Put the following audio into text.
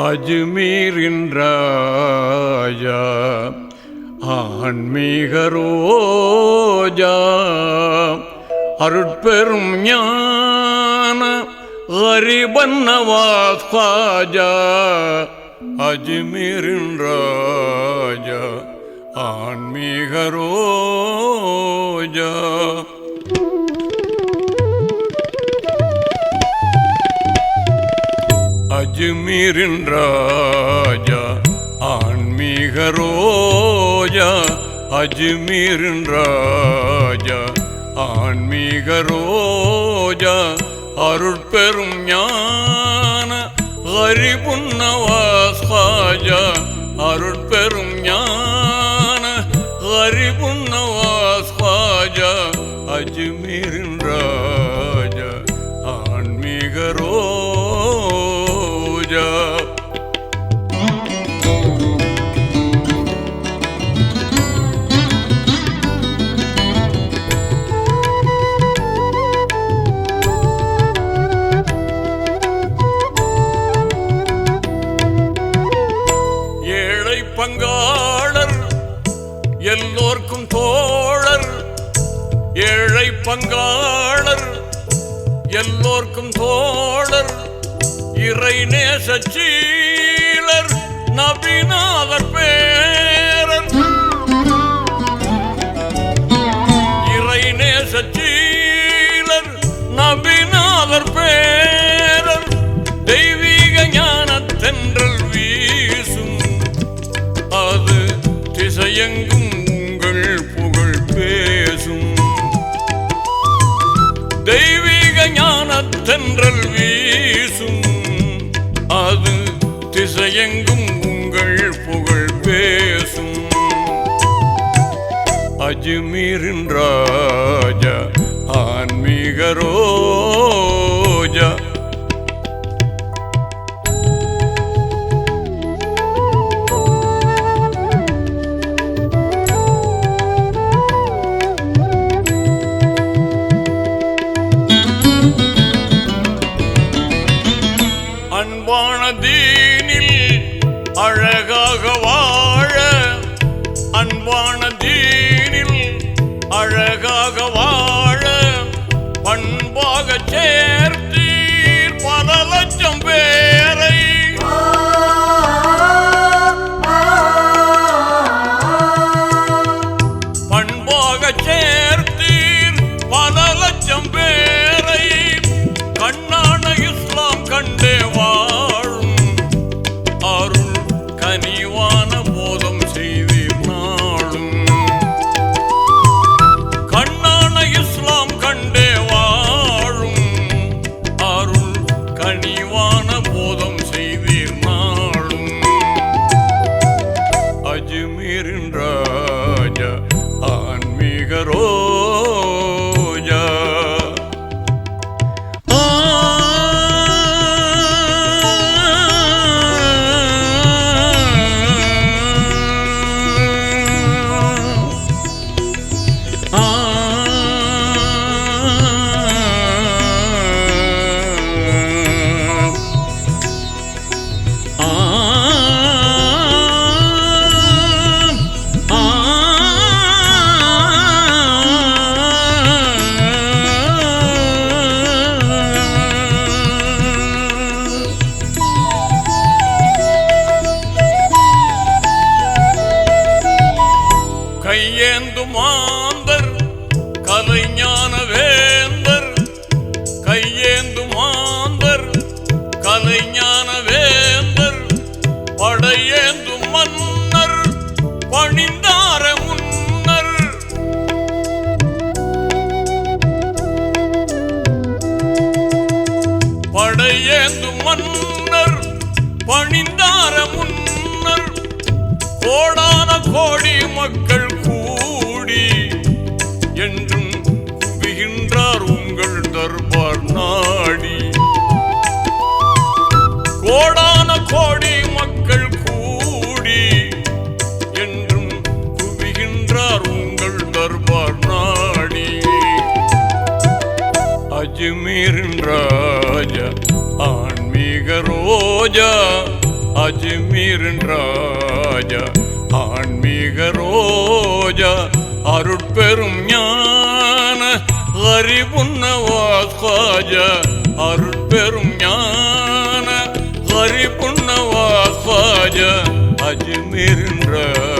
அஜ்மீரின் ஆன்மீகரோஜா அருட்பெரும் ஞான ஹரிபன் நவாஸ் ஆன்மீகரோஜா அஜ்மீரின் ராஜா ஆன்மீக ரோஜா அஜ்மீரின் ராஜா ஆன்மீக ரோஜா அருட்பெரும் ஞான ஹரிபுன்னவாஸ் பாஜா அருட்பெரும் ஞான பங்காளர் எல்லோர்க்கும் தோழர் இறை நேசச்சீலர் நபிநாதர் பேரர். இறை நேசச்சீலர் நபிநாதர் பேரர் அஜ்மீரின் ராஜா ஆன்மீக பண்பாக வாழ பண்பாக சேர்த்தீர் பல லட்சம் பேரை. பண்பாக சேர்த்தீர் பல லட்சம் பேரை. கண்ணான இஸ்லாம் கண்டே அஜ்மீரின் ராஜா கையேந்து மாந்தர் கலைஞான வேந்தர் கையேந்து மாந்தர் கலைஞான வேந்தர் படையேந்து மன்னர் பணிந்தார முன்னர். படையேந்து மன்னர் பணிந்தார முன்னர். கோடான கோடி மக்கள் ராஜா ஆன்மீக ரோஜா அஜ்மீரின் ராஜா ஆன்மீக ரோஜா அருட்பெரும் ஞான ஹரிபுன்னவாஸ் காஜா அருட்பெரும் ஞான ஹரிபுன்னவாஸ் காஜா ராஜா.